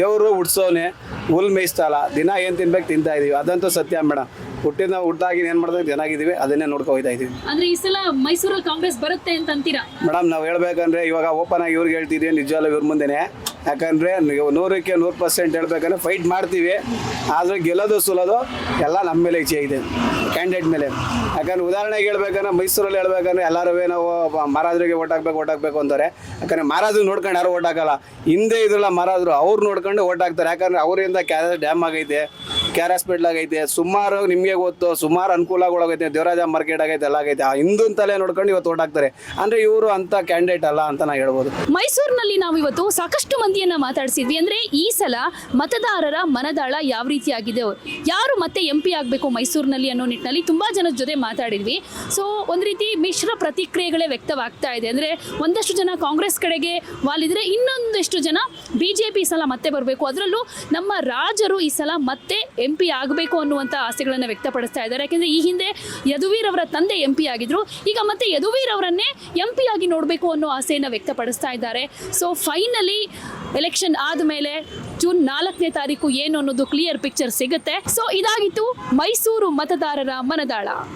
Speaker 7: ದೇವರು ಹುಡ್ಸೋನೆ ಹುಲ್ ಮೇಯಿಸ್ತಲ್ಲ ದಿನ ಏನು ತಿನ್ಬೇಕು ತಿಂತಾ ಇದೀವಿ. ಅದಂತೂ ಸತ್ಯ ಮೇಡಮ್ ಹುಟ್ಟಿದ ನಾವು ಹುಟ್ಟಾಗಿ ಏನು ಮಾಡ್ದಾಗ ಚೆನ್ನಾಗಿದ್ದೀವಿ ಅದನ್ನೇ ನೋಡ್ಕೊ ಹೋಗ್ತಾ ಇದೀವಿ.
Speaker 1: ಅಂದ್ರೆ ಈ ಸಲ ಮೈಸೂರಲ್ಲಿ ಕಾಂಗ್ರೆಸ್ ಬರುತ್ತೆ ಅಂತ ಅಂತೀರಾ?
Speaker 7: ಮೇಡಮ್ ನಾವು ಹೇಳ್ಬೇಕಂದ್ರೆ ಇವಾಗ ಓಪನ್ ಆಗಿ ಇವ್ರಿಗೆ ಹೇಳ್ತಿದ್ವಿ ನಿಜವಾಗ್ಲೂ ಇವ್ರ ಮುಂದೆನೆ. ಯಾಕಂದ್ರೆ ನೂರಕ್ಕೆ ನೂರು ಪರ್ಸೆಂಟ್ ಹೇಳ್ಬೇಕಂದ್ರೆ ಫೈಟ್ ಮಾಡ್ತೀವಿ. ಆದರೆ ಗೆಲ್ಲೋದು ಸುಲೋದು ಎಲ್ಲ ನಮ್ಮ ಮೇಲೆ ಇಚ್ಛೆ ಇದೆ. ಕ್ಯಾಂಡಿಡೇಟ್ ಮೇಲೆ. ಯಾಕಂದ್ರೆ ಉದಾಹರಣೆಗೆ ಹೇಳ್ಬೇಕಂದ್ರೆ ಮೈಸೂರಲ್ಲಿ ಹೇಳ್ಬೇಕಂದ್ರೆ ಎಲ್ಲರೂ ನಾವು ಮಹಾರಾಜರಿಗೆ ಓಟ್ ಹಾಕ್ಬೇಕು ಓಟ್ ಹಾಕ್ಬೇಕು ಅಂತಾರೆ. ಯಾಕಂದ್ರೆ ಮಹಾರಾಜರು ನೋಡ್ಕೊಂಡು ಯಾರು ಓಟ್ ಹಾಕಲ್ಲ. ಹಿಂದೆ ಇದ್ರಲ್ಲ ಮಹಾರಾಜರು ಅವ್ರು ನೋಡ್ಕೊಂಡು ಓಟ್ ಹಾಕ್ತಾರೆ. ಯಾಕಂದ್ರೆ ಅವರಿಂದ ಕ್ಯಾ ಡ್ಯಾಮ್ ಆಗೈತೆ ಕೆ ಆರ್ ಹಾಸ್ಪಿಟ್ಲ್ ಆಗೈತೆ. ಸುಮಾರು ನಿಮಗೆ ಗೊತ್ತು, ಸುಮಾರು ಅನುಕೂಲಗಳಾಗೈತೆ ದೇವರಾಜ ಮಾರ್ಕೆಟ್ ಆಗೈತೆ, ಎಲ್ಲ ಆಗೈತೆ. ಆ ಹಿಂದಿನ ತಲೆ ನೋಡ್ಕೊಂಡು ಇವತ್ತು ಓಟ್ ಹಾಕ್ತಾರೆ. ಅಂದರೆ ಇವರು ಅಂತ ಕ್ಯಾಂಡಿಡೇಟ್ ಅಲ್ಲ ಅಂತ ನಾ ಹೇಳ್ಬೋದು.
Speaker 1: ಮೈಸೂರಿನಲ್ಲಿ ನಾವು ಇವತ್ತು ಸಾಕಷ್ಟು ಮಂದಿಯನ್ನ ಮಾತಾಡಿಸಿದ್ವಿ ಅಂದ್ರೆ ಈ ಸಲ ಮತದಾರರ ಮನದಾಳ ಯಾವ ರೀತಿಯಾಗಿದೆ ಯಾರು ಮತ್ತೆ ಎಂ ಪಿ ಆಗಬೇಕು ಮೈಸೂರಿನಲ್ಲಿ ಅನ್ನೋ ನಿಟ್ಟಿನಲ್ಲಿ ತುಂಬಾ ಜನ ಜೊತೆ ಮಾತಾಡಿದ್ವಿ. ಸೊ ಒಂದು ರೀತಿ ಮಿಶ್ರ ಪ್ರತಿಕ್ರಿಯೆಗಳೇ ವ್ಯಕ್ತವಾಗ್ತಾ ಇದೆ. ಅಂದ್ರೆ ಒಂದಷ್ಟು ಜನ ಕಾಂಗ್ರೆಸ್ ಕಡೆಗೆ ವಾಲಿದ್ರೆ ಇನ್ನೊಂದಷ್ಟು ಜನ ಬಿ ಜೆ ಪಿ ಸಲ ಮತ್ತೆ ಬರಬೇಕು. ಅದರಲ್ಲೂ ನಮ್ಮ ರಾಜರು ಈ ಸಲ ಮತ್ತೆ ಎಂ ಪಿ ಆಗಬೇಕು ಅನ್ನುವಂಥ ಆಸೆಗಳನ್ನು ವ್ಯಕ್ತಪಡಿಸ್ತಾ ಇದ್ದಾರೆ. ಯಾಕೆಂದರೆ ಈ ಹಿಂದೆ ಯದುವೀರ್ ಅವರ ತಂದೆ ಎಂ ಪಿ ಆಗಿದ್ರು. ಈಗ ಮತ್ತೆ ಯದುವೀರ್ ಅವರನ್ನೇ ಎಂ ಪಿ ಆಗಿ ನೋಡಬೇಕು ಅನ್ನೋ ಆಸೆಯನ್ನು ವ್ಯಕ್ತಪಡಿಸ್ತಾ ಇದ್ದಾರೆ. ಸೊ ಫೈನಲಿ ಎಲೆಕ್ಷನ್ ಆದಮೇಲೆ ಜೂನ್ ನಾಲ್ಕನೇ ತಾರೀಕು ಏನು ಅನ್ನೋದು ಕ್ಲಿಯರ್ ಪಿಕ್ಚರ್ ಸಿಗುತ್ತೆ. ಸೊ ಇದಾಗಿತ್ತು ಮೈಸೂರು ಮತದಾರರ ಮನದಾಳ.